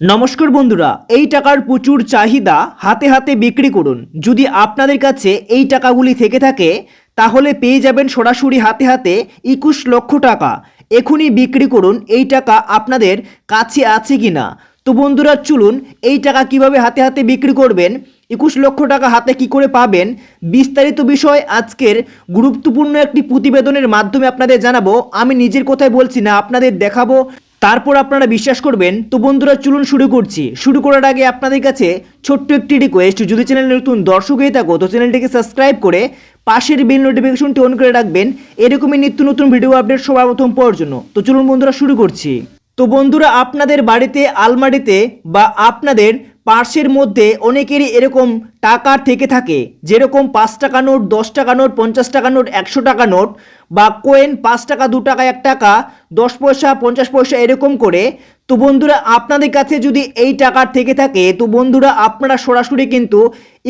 নমস্কার বন্ধুরা, এই টাকার প্রচুর চাহিদা হাতে হাতে বিক্রি করুন। যদি আপনাদের কাছে এই টাকাগুলি থেকে থাকে, তাহলে পেয়ে যাবেন সরাসরি হাতে হাতে একুশ লক্ষ টাকা। এখনই বিক্রি করুন, এই টাকা আপনাদের কাছে আছে কি না তো বন্ধুরা, চলুন এই টাকা কীভাবে হাতে হাতে বিক্রি করবেন, একুশ লক্ষ টাকা হাতে কি করে পাবেন, বিস্তারিত বিষয় আজকের গুরুত্বপূর্ণ একটি প্রতিবেদনের মাধ্যমে আপনাদের জানাব। আমি নিজের কথাই বলছি না, আপনাদের দেখাবো। তারপর আপনারা বিশ্বাস করবেন, তো বন্ধুরা চলুন শুরু করছি। শুরু করার আগে আপনাদের কাছে ছোট্ট একটি রিকোয়েস্ট যদি চ্যানেলে নতুন দর্শক হয়ে থাকো, তো চ্যানেলটিকে সাবস্ক্রাইব করে পাশের বিল নোটিফিকেশনটি অন করে রাখবেন। এরকমই নিত্য নতুন ভিডিও আপডেট সবার প্রথম পাওয়ার জন্য। তো চলুন বন্ধুরা শুরু করছি। তো বন্ধুরা, আপনাদের বাড়িতে, আলমারিতে বা আপনাদের পার্সের মধ্যে অনেকেরই এরকম টাকা থেকে থাকে। যেরকম পাঁচ টাকা নোট, দশ টাকা নোট, পঞ্চাশ টাকা নোট, একশো টাকা নোট বা কোয়েন পাঁচ টাকা, দু টাকা, এক টাকা, দশ পয়সা, পঞ্চাশ পয়সা এরকম করে তো বন্ধুরা, আপনাদের কাছে যদি এই টাকার থেকে থাকে, তো বন্ধুরা, আপনারা সরাসরি কিন্তু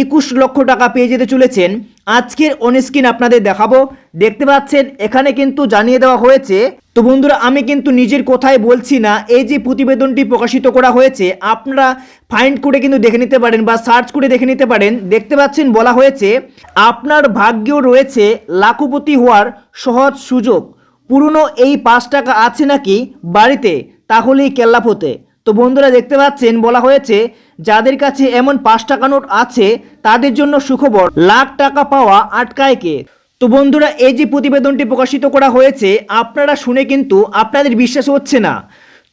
একুশ লক্ষ টাকা পেয়ে যেতে চলেছেন। আজকের অনস্ক্রিন আপনাদের দেখাবো। দেখতে পাচ্ছেন, এখানে কিন্তু জানিয়ে দেওয়া হয়েছে, তো বন্ধুরা, আমি কিন্তু নিজের কথাই বলছি না, এই যে প্রতিবেদনটি প্রকাশিত করা হয়েছে, আপনারা ফাইন্ড করে কিন্তু দেখে নিতে পারেন বা সার্চ করে দেখে নিতে পারেন। দেখতে পাচ্ছেন, বলা হয়েছে, আপনার ভাগ্যেও রয়েছে লাখপতি হওয়ার সহজ সুযোগ। পুরনো এই পাঁচ টাকা আছে নাকি বাড়িতে? তাহলেই কেল্লাপোতে তো বন্ধুরা দেখতে পাচ্ছেন, বলা হয়েছে, যাদের কাছে এমন পাঁচ টাকা নোট আছে, তাদের জন্য সুখবর, লাখ টাকা পাওয়া আটকায় কে? তো বন্ধুরা, এই যে প্রতিবেদনটি প্রকাশিত করা হয়েছে, আপনারা শুনে কিন্তু আপনাদের বিশ্বাস হচ্ছে না।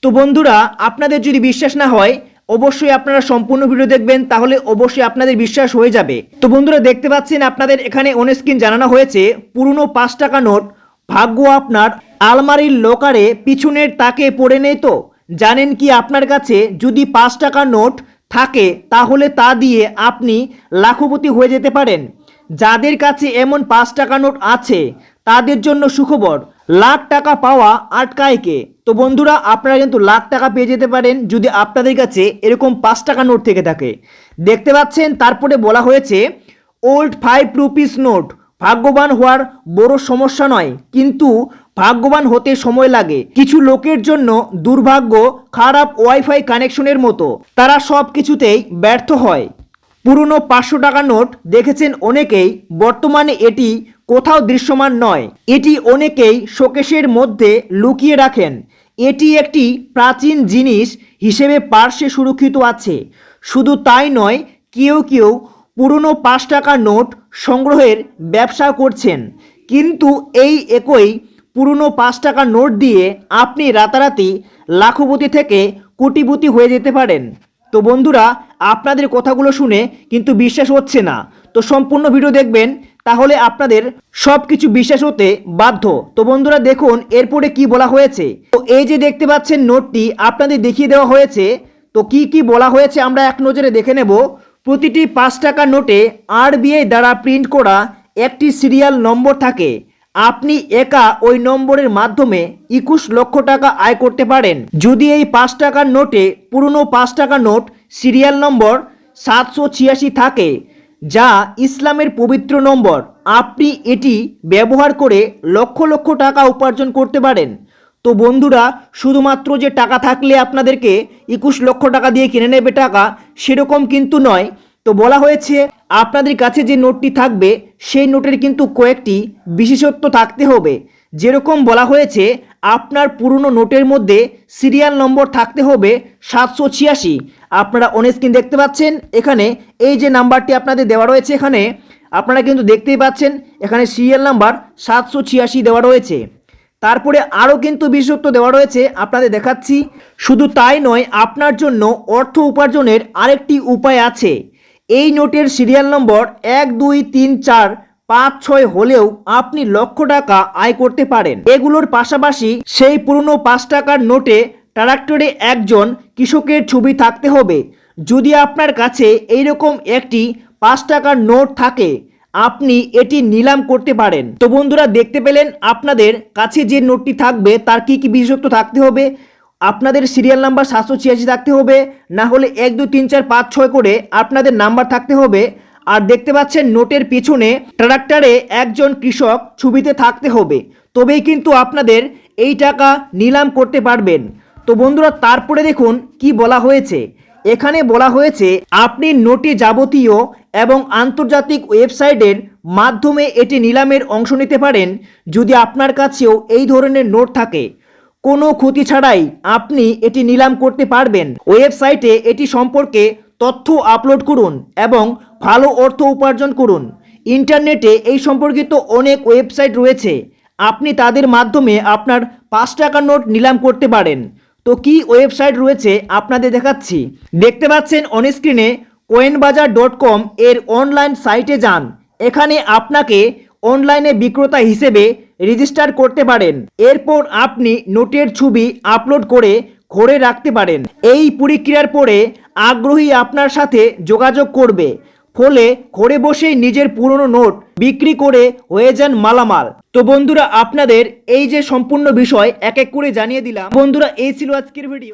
তো বন্ধুরা, আপনাদের যদি বিশ্বাস না হয়, অবশ্যই আপনারা সম্পূর্ণ ভিডিও দেখবেন, তাহলে অবশ্যই আপনাদের বিশ্বাস হয়ে যাবে। তো বন্ধুরা, দেখতে পাচ্ছেন, আপনাদের এখানে অনেক অনস্ক্রিন জানানো হয়েছে, পুরনো পাঁচ টাকা নোট ভাগ্য আপনার আলমারির লোকারে পিছনের তাকে পড়ে নেই তো? জানেন কি আপনার কাছে যদি পাঁচ টাকার নোট থাকে, তাহলে তা দিয়ে আপনি লাখপতি হয়ে যেতে পারেন। যাদের কাছে এমন পাঁচ টাকা নোট আছে, তাদের জন্য সুখবর, লাখ টাকা পাওয়া আটকায় কে? তো বন্ধুরা, আপনারা কিন্তু লাখ টাকা পেয়ে যেতে পারেন যদি আপনাদের কাছে এরকম পাঁচ টাকা নোট থেকে থাকে। দেখতে পাচ্ছেন, তারপরে বলা হয়েছে ওল্ড ফাইভ রুপিস নোট। ভাগ্যবান হওয়ার বড় সমস্যা নয়, কিন্তু ভাগ্যবান হতে সময় লাগে। কিছু লোকের জন্য দুর্ভাগ্য খারাপ ওয়াইফাই কানেকশনের মতো। তারা সব কিছুতেই ব্যর্থ হয়। পুরনো পাঁচশো টাকা নোট দেখেছেন অনেকেই, বর্তমানে এটি কোথাও দৃশ্যমান নয়। এটি অনেকেই শোকেশের মধ্যে লুকিয়ে রাখেন। এটি একটি প্রাচীন জিনিস হিসেবে পার্শ্বে সুরক্ষিত আছে। শুধু তাই নয়, কেউ কেউ পুরনো পাঁচ টাকার নোট সংগ্রহের ব্যবসা করছেন। কিন্তু এই একই পুরনো পাঁচ টাকার নোট দিয়ে আপনি রাতারাতি লাখপতি থেকে কোটিপতি হয়ে যেতে পারেন। তো বন্ধুরা, আপনাদের কথাগুলো শুনে কিন্তু বিশ্বাস হচ্ছে না। তো সম্পূর্ণ ভিডিও দেখবেন, তাহলে আপনাদের সব কিছু বিশ্বাস হতে বাধ্য। তো বন্ধুরা, দেখুন, এরপরে কি বলা হয়েছে? তো এই যে দেখতে পাচ্ছেন নোটটি আপনাদের দেখিয়ে দেওয়া হয়েছে। তো কি কি বলা হয়েছে আমরা এক নজরে দেখে নেব। প্রতিটি পাঁচ টাকা নোটে আরবিআই দ্বারা প্রিন্ট করা একটি সিরিয়াল নম্বর থাকে। আপনি একা ওই নম্বরের মাধ্যমে একুশ লক্ষ টাকা আয় করতে পারেন। যদি এই পাঁচ টাকার নোটে পুরনো পাঁচ টাকা নোট, সিরিয়াল নম্বর সাতশো ছিয়াশি থাকে, যা ইসলামের পবিত্র নম্বর, আপনি এটি ব্যবহার করে লক্ষ লক্ষ টাকা উপার্জন করতে পারেন। তো বন্ধুরা, শুধুমাত্র যে টাকা থাকলে আপনাদেরকে একুশ লক্ষ টাকা দিয়ে কিনে নেবে টাকা, সেরকম কিন্তু নয়। তো বলা হয়েছে, আপনাদের কাছে যে নোটটি থাকবে, সেই নোটের কিন্তু কয়েকটি বিশেষত্ব থাকতে হবে। যেরকম বলা হয়েছে, আপনার পুরনো নোটের মধ্যে সিরিয়াল নম্বর থাকতে হবে সাতশো ছিয়াশি। আপনারা অনস্ক্রিন দেখতে পাচ্ছেন, এখানে এই যে নাম্বারটি আপনাদের দেওয়া রয়েছে এখানে, আপনারা কিন্তু দেখতেই পাচ্ছেন, এখানে সিরিয়াল নাম্বার সাতশো ছিয়াশি দেওয়া রয়েছে। তারপরে আরও কিন্তু বিশেষত্ব দেওয়া রয়েছে, আপনাদের দেখাচ্ছি। শুধু তাই নয়, আপনার জন্য অর্থ উপার্জনের আরেকটি উপায় আছে। এই নোটের সিরিয়াল নম্বর এক, দুই, তিন, চার, পাঁচ, ছয় হলেও আপনি লক্ষ টাকা আয় করতে পারেন। এগুলোর পাশাপাশি সেই পুরনো পাঁচ টাকার নোটে ট্রাক্টরে একজন কৃষকের ছবি থাকতে হবে। যদি আপনার কাছে এইরকম একটি পাঁচ টাকার নোট থাকে আপনি এটি নিলাম করতে পারেন। তো বন্ধুরা, দেখতে পেলেন আপনাদের কাছে যে নোটটি থাকবে, তার কি কি বিশেষত্ব থাকতে হবে? আপনাদের সিরিয়াল নাম্বার সাতশো ছিয়াশি থাকতে হবে, না হলে এক দু তিন, চার, পাঁচ, ছয় করে আপনাদের নাম্বার থাকতে হবে। আর দেখতে পাচ্ছেন নোটের পিছনে ট্রাক্টরে একজন কৃষক ছবিতে থাকতে হবে। তবেই কিন্তু আপনাদের এই টাকা নিলাম করতে পারবেন। তো বন্ধুরা, তারপরে দেখুন কি বলা হয়েছে। এখানে বলা হয়েছে, আপনি নোটি যাবতীয় এবং আন্তর্জাতিক ওয়েবসাইটের মাধ্যমে এটি নিলামের অংশ নিতে পারেন যদি আপনার কাছেও এই ধরনের নোট থাকে। কোনো ক্ষতি ছাড়াই আপনি এটি নিলাম করতে পারবেন। ওয়েবসাইটে এটি সম্পর্কে তথ্য আপলোড করুন এবং ভালো অর্থ উপার্জন করুন। ইন্টারনেটে এই সম্পর্কিত অনেক ওয়েবসাইট রয়েছে। আপনি তাদের মাধ্যমে আপনার পাঁচ টাকার নোট নিলাম করতে পারেন। তো কি ওয়েবসাইট রয়েছে আপনাদের দেখাচ্ছি। দেখতে পাচ্ছেন অন স্ক্রিনে কোয়েনবাজার ডট কম এর অনলাইন সাইটে যান। এখানে আপনাকে অনলাইনে বিক্রেতা হিসেবে রেজিস্টার করতে পারেন। এরপর আপনি নোটের ছবি আপলোড করে ঘরে রাখতে পারেন। এই প্রক্রিয়ার পরে আগ্রহী আপনার সাথে যোগাযোগ করবে। ফলে ঘরে বসেই নিজের পুরনো নোট বিক্রি করে হয়ে যান মালামাল। তো বন্ধুরা, আপনাদের এই যে সম্পূর্ণ বিষয়, এক এক করে জানিয়ে দিলাম। বন্ধুরা, এই ছিল আজকের ভিডিও।